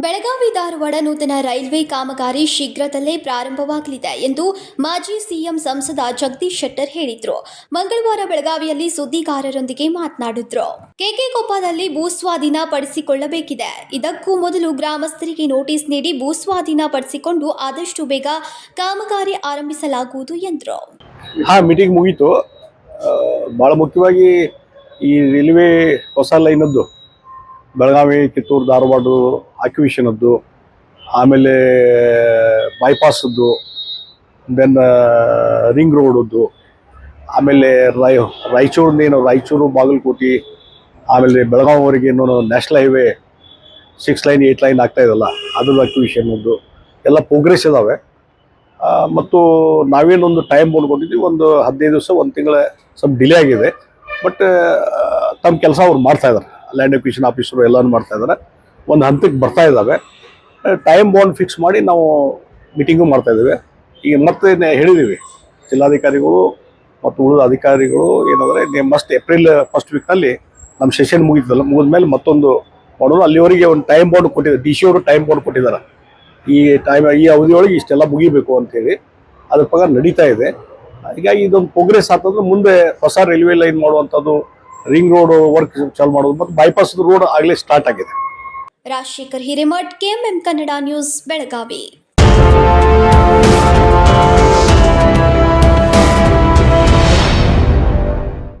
ಧಾರವಾಡ ನೂತನ ರೈಲ್ವೆ ಕಾಮಗಾರಿ ಶೀಘ್ರದಲ್ಲೇ ಪ್ರಾರಂಭವಾಗಲಿದೆ ಎಂದು ಮಾಜಿ ಸಿಎಂ ಸಂಸದ ಜಗದೀಶ್ ಶೆಟ್ಟರ್ ಹೇಳಿದ್ರು. ಮಂಗಳವಾರ ಬೆಳಗಾವಿಯಲ್ಲಿ ಸುದ್ದಿಗಾರರೊಂದಿಗೆ ಮಾತನಾಡಿದ್ರು. ಕೆಕೆಕೊಪ್ಪದಲ್ಲಿ ಭೂಸ್ವಾಧೀನ ಪಡಿಸಿಕೊಳ್ಳಬೇಕಿದೆ. ಇದಕ್ಕೂ ಮೊದಲು ಗ್ರಾಮಸ್ಥರಿಗೆ ನೋಟಿಸ್ ನೀಡಿ ಭೂಸ್ವಾಧೀನ ಪಡಿಸಿಕೊಂಡು ಆದಷ್ಟು ಬೇಗ ಕಾಮಗಾರಿ ಆರಂಭಿಸಲಾಗುವುದು ಎಂದರು. ಹಾ ಮೀಟಿಂಗ್ ಮುಗೀತು. ಬಹಳ ಮುಖ್ಯವಾಗಿ ಈ ರೈಲ್ವೆ ಹೊಸ ಲೈನದ್ದು. ಬೆಳಗಾವಿ, ಕಿತ್ತೂರು, ಧಾರವಾಡ ಅಕ್ವಿಷನದ್ದು ಆಮೇಲೆ ಬೈಪಾಸದ್ದು ದೆನ್ ರಿಂಗ್ ರೋಡದ್ದು ಆಮೇಲೆ ರಾಯ್ ರಾಯಚೂರಿನೇನು ರಾಯಚೂರು ಬಾಗಲಕೋಟೆ ಆಮೇಲೆ ಬೆಳಗಾವಿವರೆಗೆ ಇನ್ನೂ national highway six lane eight lane ಆಗ್ತಾ ಇದಲ್ಲ ಅದ್ರದ್ದು ಅಕ್ವಿಷನದ್ದು ಎಲ್ಲ ಪ್ರೋಗ್ರೆಸ್ ಇದಾವೆ. ಆ, ಮತ್ತು ನಾವೇನೊಂದು ಟೈಮ್ ಬೋರ್ಡ್ಕೊಂಡಿದ್ವಿ ಒಂದು ಹದಿನೈದು ದಿವಸ ಒಂದು ತಿಂಗಳ ಸ್ವಲ್ಪ ಡಿಲೇ ಆಗಿದೆ. ಬಟ್ ತಮ್ಮ ಕೆಲಸ ಅವ್ರು ಮಾಡ್ತಾ ಇದ್ದಾರೆ. ಲ್ಯಾಂಡ್ ಅಕ್ವಿಷನ್ ಆಫೀಸರು ಎಲ್ಲನೂ ಮಾಡ್ತಾ ಇದ್ದಾರೆ. ಒಂದು ಹಂತಕ್ಕೆ ಬರ್ತಾ ಇದ್ದಾವೆ. ಟೈಮ್ ಬಾಂಡ್ ಫಿಕ್ಸ್ ಮಾಡಿ ನಾವು ಮೀಟಿಂಗು ಮಾಡ್ತಾ ಇದ್ದೇವೆ. ಈಗ ಮತ್ತೆ ಹೇಳಿದ್ದೀವಿ ಜಿಲ್ಲಾಧಿಕಾರಿಗಳು ಮತ್ತು ಉಳಿದ ಅಧಿಕಾರಿಗಳು ಏನಂದರೆ ಮಸ್ಟ್ ಏಪ್ರಿಲ್ ಫಸ್ಟ್ ವೀಕ್ನಲ್ಲಿ ನಮ್ಮ ಸೆಷನ್ ಮುಗಿತಲ್ಲ ಮುಗಿದ್ಮೇಲೆ ಮತ್ತೊಂದು ಮಾಡೋದು ಅಲ್ಲಿವರೆಗೆ ಒಂದು ಟೈಮ್ ಬಾಂಡ್ ಕೊಟ್ಟಿದ್ದಾರೆ. ಡಿ ಸಿ ಅವರು ಟೈಮ್ ಬಾಂಡ್ ಕೊಟ್ಟಿದ್ದಾರೆ. ಈ ಟೈಮ್ ಈ ಅವಧಿಯೊಳಗೆ ಇಷ್ಟೆಲ್ಲ ಮುಗಿಬೇಕು ಅಂತೇಳಿ ಅದ್ರ ಪ್ರಕಾರ ನಡೀತಾ ಇದೆ. ಹೀಗಾಗಿ ಇದೊಂದು ಪ್ರೋಗ್ರೆಸ್ ಆಗ್ತಂದ್ರೆ ಮುಂದೆ ಹೊಸ ರೈಲ್ವೆ ಲೈನ್ ಮಾಡುವಂಥದ್ದು ರಿಂಗ್ ರೋಡ್ ವರ್ಕ್ ಚಾಲು ಮಾಡೋದು, ಮತ್ತು ಬೈಪಾಸ್ ರೋಡ್ ಆಗಲೇ ಸ್ಟಾರ್ಟ್ ಆಗಿದೆ. Rajashekhar Hiremath KMM Kannada news Belagavi